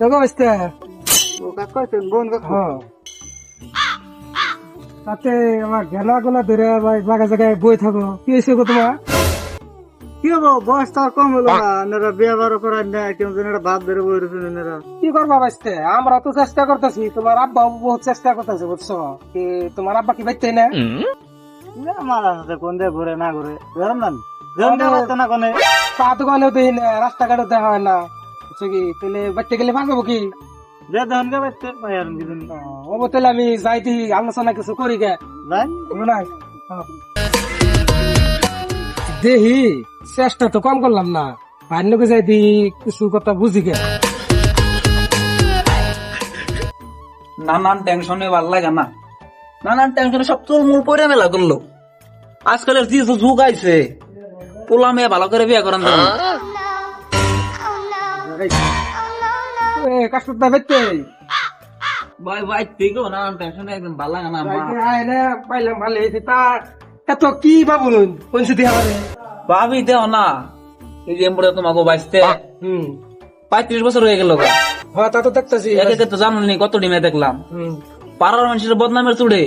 দেখো বাঁচতে ও কাজ করছেন বোন হ্যাঁ। তাতে আমার গেলা গোলা ধরে ভাই জায়গায় জায়গায় বই থাকো। কি হয়েছে গো তোমার? কি হব বয়স তো কম হলো না। এনারা বিয়ে বারো করার না ভাব ধরে বই রয়েছেন এনারা। কি করবা বাঁচতে আমরা তো চেষ্টা করতেছি। তোমার আব্বা বহুত চেষ্টা করতেছে বুঝছ? কি তোমার আব্বা কি বাইতে না? আমার আছে কোন দিয়ে ঘুরে না ঘুরে। ধরেন না ধরেন না কোনে। পা দোকানেও দেখি না রাস্তাঘাটও দেখা হয় না। বুঝছ কি? তাহলে বাইতে গেলে কি? যে ধন কে বাচ্চা পাই আর কিছু ও তাহলে আমি যাইতে আলোচনা কিছু করি গে। যাই। নাই? দেহি চেষ্টা তো কম করলাম না। বান্যকে যাই দি কিছু কথা বুঝি গে। নানান টেনশনে ভালো লাগে না। নানান টেনশনে সব চুলমুল পরে মেলা করল। আজকালের যে যুগ আইছে পোলা মেয়ে ভালো করে বিয়ে করান এ কাস্টমটা বাইতে ভাই ভাই ঠিক ও নানান টেনশনে একদম ভালো লাগে না মা পাইলাম ভালো হয়েছে তা এত কি বাবুন পয়সা দিয়ে আমারে ভাবি দেও না এই যে এমপুরে তোমাকে বাইসতে হুম। পঁয়ত্রিশ বছর হয়ে গেল হ্যাঁ তা তো দেখতেছি। একে তো জানি কত ডিমে দেখলাম। পাড়ার মানুষের বদনামের চুড়ে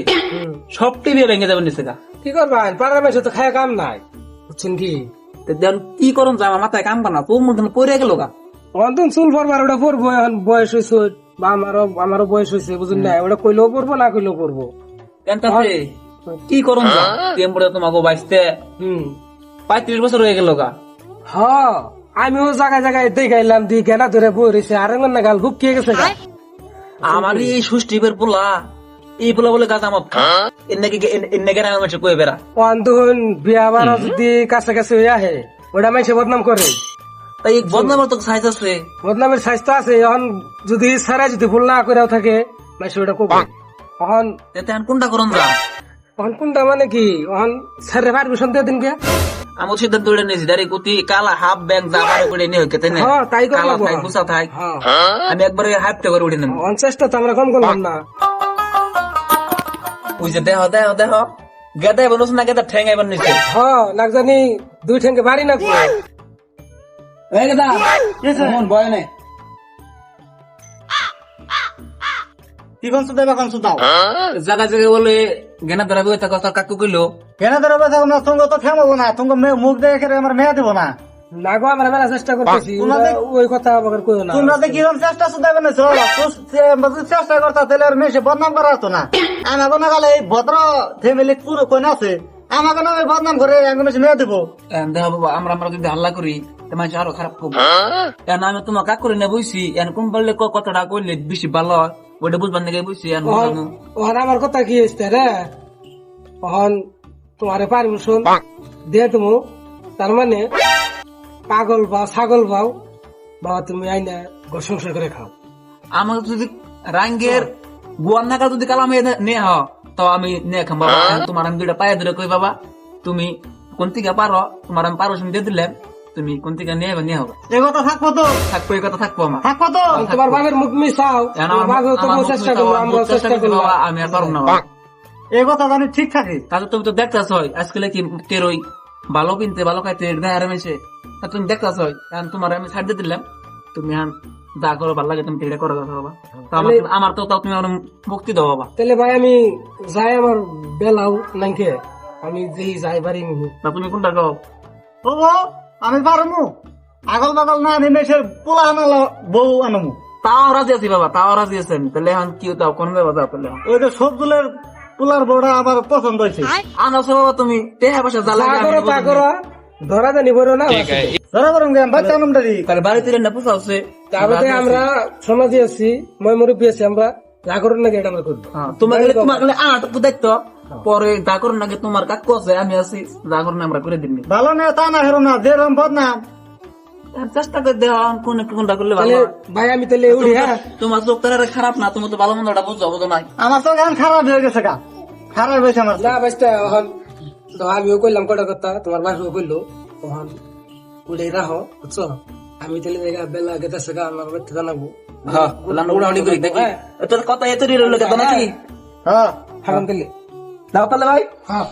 সব টিভি ভেঙে যাবেন নিচে গা। কি করবেন পাড়ার মাসে তো খায় কাম নাই বুঝছেন কি? দেন কি করুন যা মাথায় কাম কানা তোর মধ্যে পড়ে গেল গা। অন্তন চুল পরবার ওটা পরবো এখন বয়স হয়েছে বা আমারও আমারও বয়স হয়েছে বুঝুন না ওটা কইলেও পরবো না কইলেও পরবো তেনতাছে কি করুন যা এমপুরে তোমাকে বাইসতে। হুম। পঁয়ত্রিশ বছর হয়ে গেল গা। হ আমিও জায়গায় জায়গায় দেখাইলাম দি গেনা ধরে বই রয়েছে আর না গাল হুক কে গেছে আমার এই সুষ্টিবের পোলা। এই পোলা বলে গাছ আমার এনে কি এনে কেন আমার কয়ে বেড়া। অন্তন বিয়া বারো যদি কাছে কাছে হয়ে আহে ওটা মাইসে বদনাম করে। তাই বদনামের তো সাইজ আছে। বদনামের স্বাস্থ্য আছে এখন যদি সারা যদি ভুল না করেও থাকে মাইসে ওটা কবে এখন কোনটা করুন যা এখন কোনটা মানে কি? এখন স্যারের পারমিশন দিয়ে দিন কে আমার সিদ্ধান্ত উড়ে নিয়েছি দাঁড়িয়ে কুতি কালা হাফ ব্যাংক যা পারে করে নিয়ে কেতে নে? হ্যাঁ তাই করে কালা। থাক গুছা থাক। হ্যাঁ। আমি একবারে হাফটা করে উঠে নেব। চেষ্টা তো আমরা কম করলাম না। ওই যে দেহ দেহ দেহ। গেদা বলছ না গেদা ঠেঙ্গা এবার নিচ্ছে হ্যাঁ না জানি দুই ঠেঙ্গে বাড়ি না করে এই গেদা মন ভয় নেই। কি কোন সুদাই বা কোন সুদাও জায়গা জায়গায় বলে গেনা ধরা বই থাকা কাকু কইলো। কেন ধরে বেথা না সঙ্গ তো থেমাবো না সঙ্গ মুখ দেখে আমার মেয়ে দেবো না। না গো আমরা মেলা চেষ্টা করতেছি ওই কথা আবার কইও না। তোমরা তো কিরম চেষ্টা সুদাই বানাইছো চেষ্টা করতা তাহলে আর মেয়ে বদনাম করা হতো না। না গেলে এই ভদ্র ফ্যামিলি পুরো কোন আছে। আমাকে নামে বদনাম করে মেয়ে দেবো। দেহ বাবা আমরা আমরা যদি হাল্লা করি তো মানুষ আরও খারাপ করব। এন আমি তোমার কাক করে নে বইছি এন কোন বললে ক- কথাটা কইলে বেশি ভালো হয়? ওইটা বুঝবার নাকি ওহন ওহন আমার কথা কি হচ্ছে রে? ওহন তোমারে পারমিশন দিয়ে তুমি তার মানে পাগল বা ছাগল পাও বাবা তুমি আইনা ঘর সংসার করে খাও। আমার যদি রাঙ্গের গুয়ার নাকা যদি কালাম নে হ তো আমি নে খাম বাবা। তোমার আমি দুইটা পায়ে ধরে কই বাবা? তুমি কোন থেকে পারো? তোমার আমি পারো দিয়ে দিলাম তুমি কোন থেকে নিয়ে নিয়ে হবে। এ কথা থাকব তো? থাকব এই কথা থাকব আমার। থাকব তো? তোমার বাবার মুখ মিশাও। আমার- বাবাও তো চেষ্টা করব আমরা চেষ্টা করব, আমি আর পারব না। এই কথা জানি ঠিক থাকে। তাহলে তুমি তো দেখতেছ আজকাল কি তেরোই ভালো কিনতে ভালো খাইতে তুমি দেখতেছ কারণ তোমার আমি ছাড় দিয়ে দিলাম। তুমি এখন যা করো ভালো লাগে তুমি এটা করো বাবা আমার আমার তো তাও তুমি আমার মুক্তি দাও বাবা। তাহলে ভাই আমি যাই আমার বেলাও নাইকে। আমি যেই যাই বাড়ি নিহি তা তুমি কোনটা গাও ও আমি পারমু আগল বাগল না আমি মেসের পোলা আনালো বউ আনমু। তাও রাজি আছি বাবা তাও রাজি আছেন তাহলে এখন কি দাও কোন যাব দাও তাহলে। ওই যে সবগুলোর পোলার বউটা আবার পছন্দ হয়েছে। আনাছো বাবা তুমি। টেহা পয়সা করো তা করো। ধরা জানি বড় না ধরা করুন বাচ্চা তাহলে বাড়িতে না তারপরে আমরা সমাজে আছি মই মুরব্বী আছি আমরা যা করুন নাকি এটা আমরা করব। হ্যাঁ, তোমার গেলে তোমার গেলে আটকু দেখতো পরে যা করুন নাকি তোমার কাকু আছে আমি আছি যা করুন আমরা করে ভালো না তা না হেরো না যে রকম বদনাম চেষ্টা করে দেওয়া কোন কোনটা করলে ভালো হয়। ভাই আমি তাহলে উঠি হ্যাঁ। তোমার চোখ তারা খারাপ না তুমি তো ভালো মন্দটা বুঝছ বুঝো নাই। আমার তো গান খারাপ হয়ে গেছে গা। খারাপ হয়েছে আমার না বাস্তা এখন তো আমিও কইলাম কটা কথা? তোমার বাসও কইলো তখন উড়ে রাহ বুঝছ? আমি তাহলে দেখা বেলা গেতে সেগা আমার বাড়িতে জানাব। হ্যাঁ উড়াউড়ি করি দেখি তোর কথা এত রইল কেন নাকি? হ্যাঁ। হ্যাঁ। তাহলে। দাও তাহলে ভাই। হ্যাঁ।